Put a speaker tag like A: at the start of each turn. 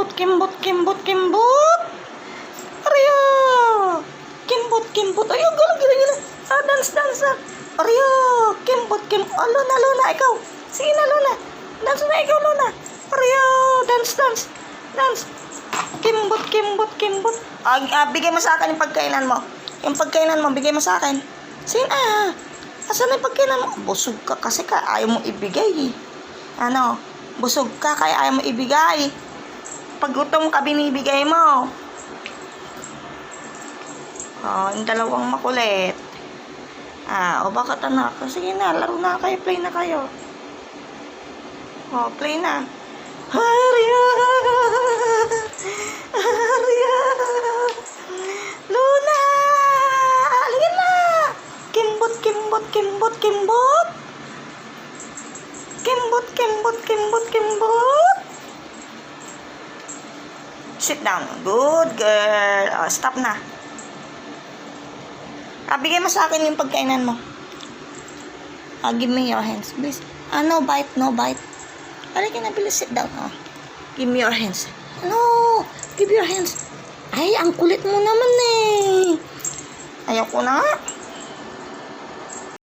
A: Kimbot, kimbot, kimbot, kimbot. Arya! Kimbot, kimbot. Ay, ang galing, galing, galing. Ah, dance, dance, ah. Arya! Kimbot, kimbot. Oh, Luna, Luna, ikaw. Sige na, Luna. Dance na ikaw, Luna. Arya! Dance, dance. Dance. Kimbot, kimbot, kimbot. Ah, ah, bigay mo sa akin yung pagkainan mo. Yung pagkainan mo, bigay mo sa akin. Sige na. Asan na yung pagkainan mo? Busog ka kasi ka. Ayaw mo ibigay. Ano? Busog ka kaya ayaw mo ibigay. Pag gutom ka, binibigay mo. Oh, yung dalawang makulit. Ah, o bakit anak? Sige na, laro na kayo, play na kayo. Oh, play na. Harya! Harya! Luna! Halika na! Kimbot, kimbot, kimbot, kimbot! Kimbot, kimbot, kimbot, kimbot! Sit down. Good girl. Oh, stop na. Ah, bigay mo sa akin yung pagkainan mo. Ah, give me your hands, please. Ah, no bite, no bite. Halika na, bilis, sit down. Ah. Give me your hands. No, give your hands. Ay, ang kulit mo naman eh. Ayaw ko na nga.